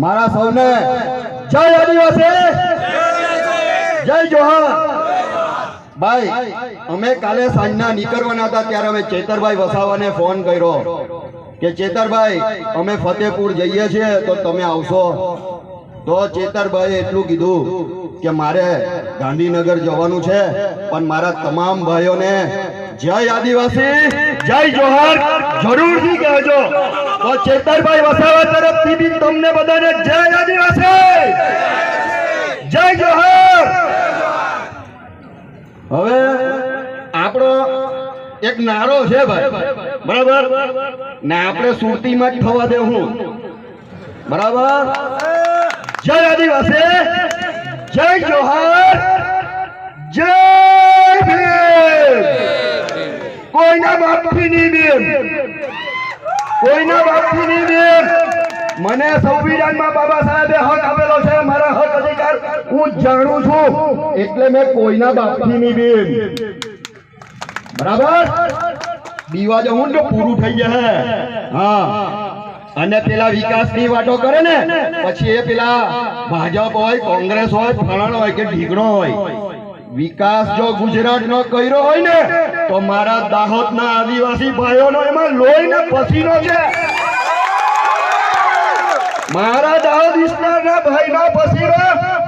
મારા સૌને જય આદિવાસી! જય જોહર ભાઈ, અમે કાલે સાંજના નીકળવાના હતા ત્યારે અમે ચેતરભાઈ વસાવાને ફોન કર્યો કે, ચેતરભાઈ, અમે ફતેપુર જઈએ છીએ, તો તમે આવશો. તો ચેતરભાઈ એટલું કીધું કે, મારે ગાંધીનગર જવાનું છે, પણ મારા તમામ ભાઈઓને જય આદિવાસી, જય જોહર, જરૂરથી કહેજો. તો ચેતરભાઈ વસાવા તરફથી તમને બધાને જય આદિવાસી, જય જોહર. હવે આપણો એક નારો છે ભાઈ. બરાબર? ને આપણે સુરતીમાં જ થવા દેવું. બરાબર? જય આદિવાસી, જય જોહર, જય ભીમ. કોઈના બાપથી નહીં બેન કોઈના બાપથી નહીં બેન મને સંવિધાનમાં બાબા સાહેબે હક આપેલો છે, મારા હક અધિકાર હું જાણું છું. એટલે મેં કોઈના બાપથી નહીં બેન. બરાબર? દીવા જવું તો પૂરું થઈ જશે. હા. અને પેલા વિકાસની વાતો કરે ને, પછી એ પેલા ભાજપ હોય, કોંગ્રેસ હોય, ફલાણો હોય કે ઢીકણો હોય. વિકાસ જો ગુજરાત નો કર્યો હોય ને, તો મારા દાહોદ ના આદિવાસી ભાઈઓનો એમાં લોહી ને પસીનો છે. મારા દાહોદ વિસ્તારના ભાઈનો પસીનો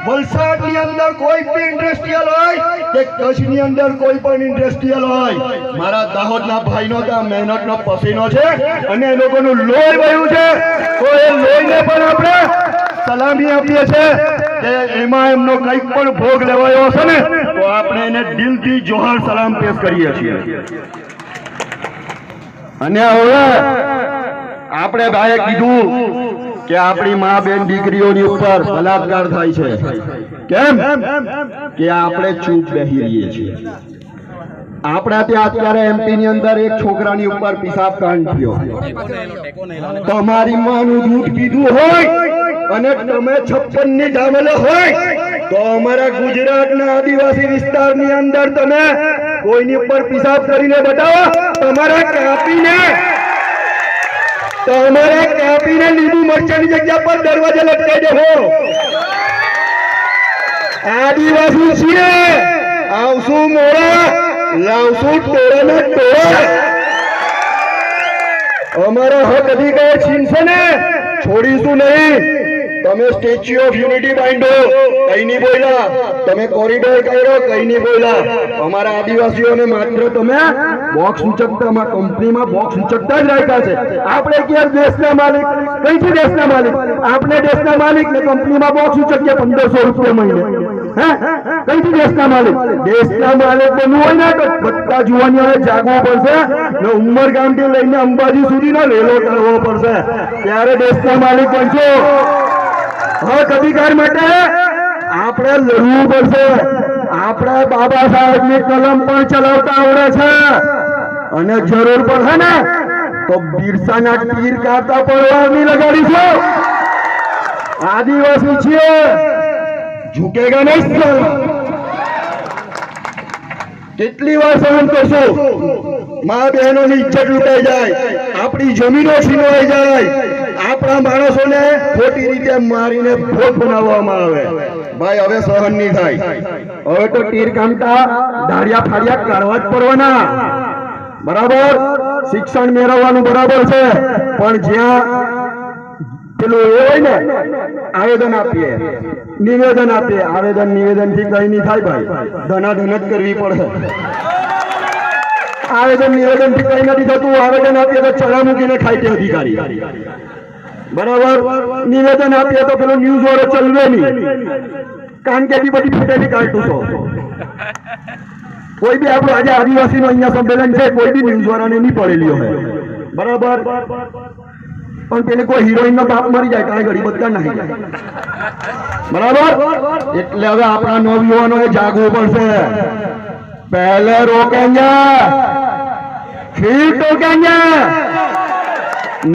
વલસાડની અંદર કોઈ પણ ઇન્ડસ્ટ્રીયલ હોય કે કચ્છની અંદર કોઈ પણ ઇન્ડસ્ટ્રીયલ હોય. મારા દાહોદના ભાઈનો ત્યાં મહેનતનો પસીનો છે અને એ લોકોનું લોહી વહ્યું છે. તો એ લોહીને પણ આપણે સલામી આપીએ છીએ કે એમાં એમનો કંઈક પણ ભોગ લેવાયો હશે ને, તો આપણે એને દિલથી જોહાર સલામ પેશ કરીએ છીએ. અને હવે આપણે ભાઈએ કીધું કે આપણી મા બેન દીકરીઓની ઉપર બલાત્કાર થાય છે. કેમ? કે આપણે ચૂપ બેહી રહીએ છીએ. આપણા ત્યાં અત્યારે એમપી ની અંદર એક છોકરાની ઉપર પેશાબ કાંડ થયો. તમારી માનું દૂધ પીધું હોય અને તમે છપ્પનની જામેલો હોય તો અમારા ગુજરાતના આદિવાસી વિસ્તારની અંદર તમે કોઈની ઉપર પેશાબ કરીને બતાવો, તમારા કાપીને તમારે કાપીને લીંબુ મરચાની જગ્યા પર દરવાજા લટકાઈ દેવો આદિવાસી છીએ. આવશું મોડા. લાવશું ટોળાના ટોળા અમારો હક અધિકાર છીનશે ને. છોડીશું નહીં. તમે સ્ટેચ્યુ ઓફ યુનિટી બાંધો કઈ નહીં બોલ્યા. તમે કોરિડોર કર્યો કઈ નહીં બોલ્યા. અમારા આદિવાસીઓને માત્ર તમે બોક્સ ઉચકતામાં કંપનીમાં બોક્સ ઉચકતા જ રાખ્યા છે. આપણે ક્યાં દેશના માલિક? કઈથી દેશના માલિક? આપણે દેશના માલિક ને કંપનીમાં બોક્સ ઉચકીએ પંદરસો રૂપિયા મહિને. હે? કઈથી દેશના માલિક? દેશના માલિક બનવું હોય ને તો બધા જુવાનીઓએ જાગવું પડશે. ને ઉમરગામથી લઈને અંબાજી સુધીનો રેલો કરવો પડશે. ત્યારે દેશના માલિક બનશો. હક અધિકાર માટે આપણે લડવું પડશે. આપણે બાબા સાહેબની કલમ પણ ચલાવતા આવડે છે. અને જરૂર પડશે ને, તો બિરસાના તીર કાઢતા પડવાની લગાડીશું. આદિવાસી છીએ. ઝૂકેગા નહીં કેટલી વાર સહન કરશું? મા બહેનોની ઇજ્જત લૂંટાઈ જાય. આપણી જમીનો છીનવાઈ જાય. આપણા માણસોને ખોટી રીતે મારીને ભોગ બનાવવામાં આવે. ભાઈ, હવે સહન નહીં થાય. હવે તો તીર કામતા ધાડિયા ફાડિયા કાઢવા જ પડવાના. બરાબર? શિક્ષણ મેળવવાનું બરાબર છે. પણ જ્યાં પેલું એ હોય ને, આવેદન આપીએ. નિવેદન આપીએ. આવેદન નિવેદનથી કઈ નહીં થાય ભાઈ. ધનાધન જ કરવી પડે. આવેદન નિવેદનથી કઈ નથી થતું. આવેદન આપીએ તો ચડા મૂકીને ખાય તે અધિકારી. બરાબર? નિવેદન આપીએ તો પેલો ન્યૂઝ વાળો ચલવે નહીં. કારણ કે બધી બધી પેટેલી કાઢું છો. કોઈ બી આપણું આજે આદિવાસીનો અહીંયા સંમેલન છે, કોઈ બી ન્યૂઝ વાળાને નહીં પડેલી હોય બરાબર? પણ પેલે કોઈ હિરોઈન નો બાપ મરી જાય, કાંઈ ઘડી બધા નહીં. બરાબર? એટલે હવે આપણા નવયુવાનો એ જાગવું પડશે. પહેલે રોકેંગે ફીર ટોકેંગે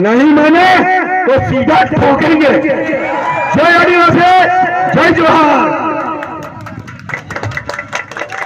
નહીં મને. તો સીધા ઠોકરી જય આદિવાસી જય જવાહર.